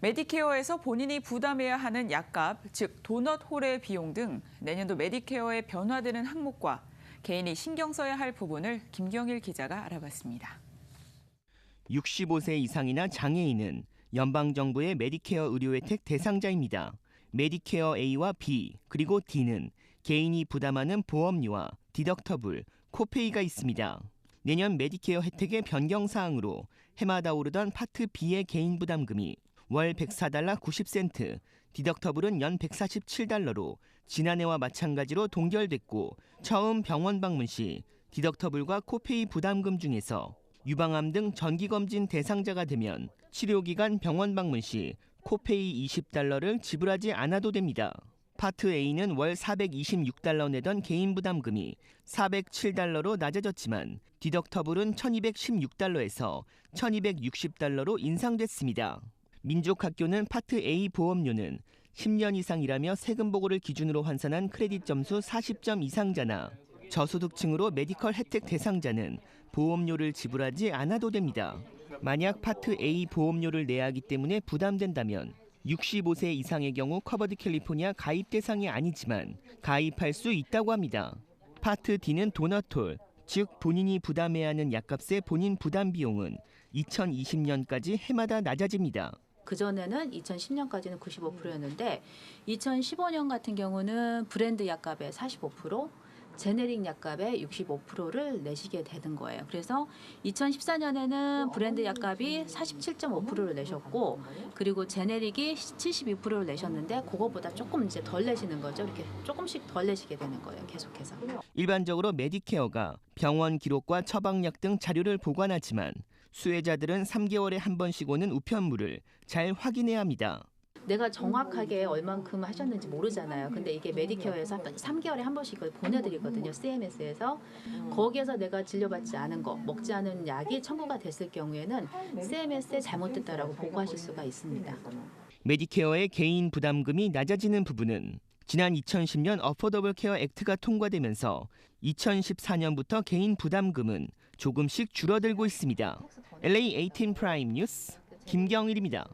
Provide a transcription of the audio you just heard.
메디케어에서 본인이 부담해야 하는 약값, 즉 도넛 홀의 비용 등 내년도 메디케어에 변화되는 항목과 개인이 신경 써야 할 부분을 김경일 기자가 알아봤습니다. 65세 이상이나 장애인은 연방정부의 메디케어 의료 혜택 대상자입니다. 메디케어 A와 B 그리고 D는 개인이 부담하는 보험료와 디덕터블, 코페이가 있습니다. 내년 메디케어 혜택의 변경 사항으로 해마다 오르던 파트 B의 개인 부담금이 월 104달러 90센트, 디덕터블은 연 147달러로 지난해와 마찬가지로 동결됐고 처음 병원 방문 시 디덕터블과 코페이 부담금 중에서 유방암 등 정기검진 대상자가 되면 치료기간 병원 방문 시 코페이 20달러를 지불하지 않아도 됩니다. 파트 A는 월 426달러 내던 개인 부담금이 407달러로 낮아졌지만 디덕터블은 1216달러에서 1260달러로 인상됐습니다. 민족학교는 파트 A 보험료는 10년 이상 일하며 세금 보고를 기준으로 환산한 크레딧 점수 40점 이상자나 저소득층으로 메디컬 혜택 대상자는 보험료를 지불하지 않아도 됩니다. 만약 파트 A 보험료를 내야 하기 때문에 부담된다면 65세 이상의 경우 커버드 캘리포니아 가입 대상이 아니지만 가입할 수 있다고 합니다. 파트 D는 도너톨, 즉 본인이 부담해야 하는 약값의 본인 부담 비용은 2020년까지 해마다 낮아집니다. 그전에는 2010년까지는 95%였는데 2015년 같은 경우는 브랜드 약값의 45%, 제네릭 약값의 65%를 내시게 되는 거예요. 그래서 2014년에는 브랜드 약값이 47.5%를 내셨고 그리고 제네릭이 72%를 내셨는데 그거보다 조금 이제 덜 내시는 거죠. 이렇게 조금씩 덜 내시게 되는 거예요. 계속해서. 일반적으로 메디케어가 병원 기록과 처방약 등 자료를 보관하지만 수혜자들은 3개월에 한 번씩 오는 우편물을 잘 확인해야 합니다. 내가 정확하게 얼만큼 하셨는지 모르잖아요. 근데 이게 메디케어에서 3개월에 한 번씩 이걸 보내드리거든요. CMS에서. 거기에서 내가 진료받지 않은 거, 먹지 않은 약이 청구가 됐을 경우에는 CMS에 잘못됐다라고 보고하실 수가 있습니다. 메디케어의 개인 부담금이 낮아지는 부분은 지난 2010년 어포더블 케어 액트가 통과되면서 2014년부터 개인 부담금은 조금씩 줄어들고 있습니다. LA 18 프라임 뉴스 김경일입니다.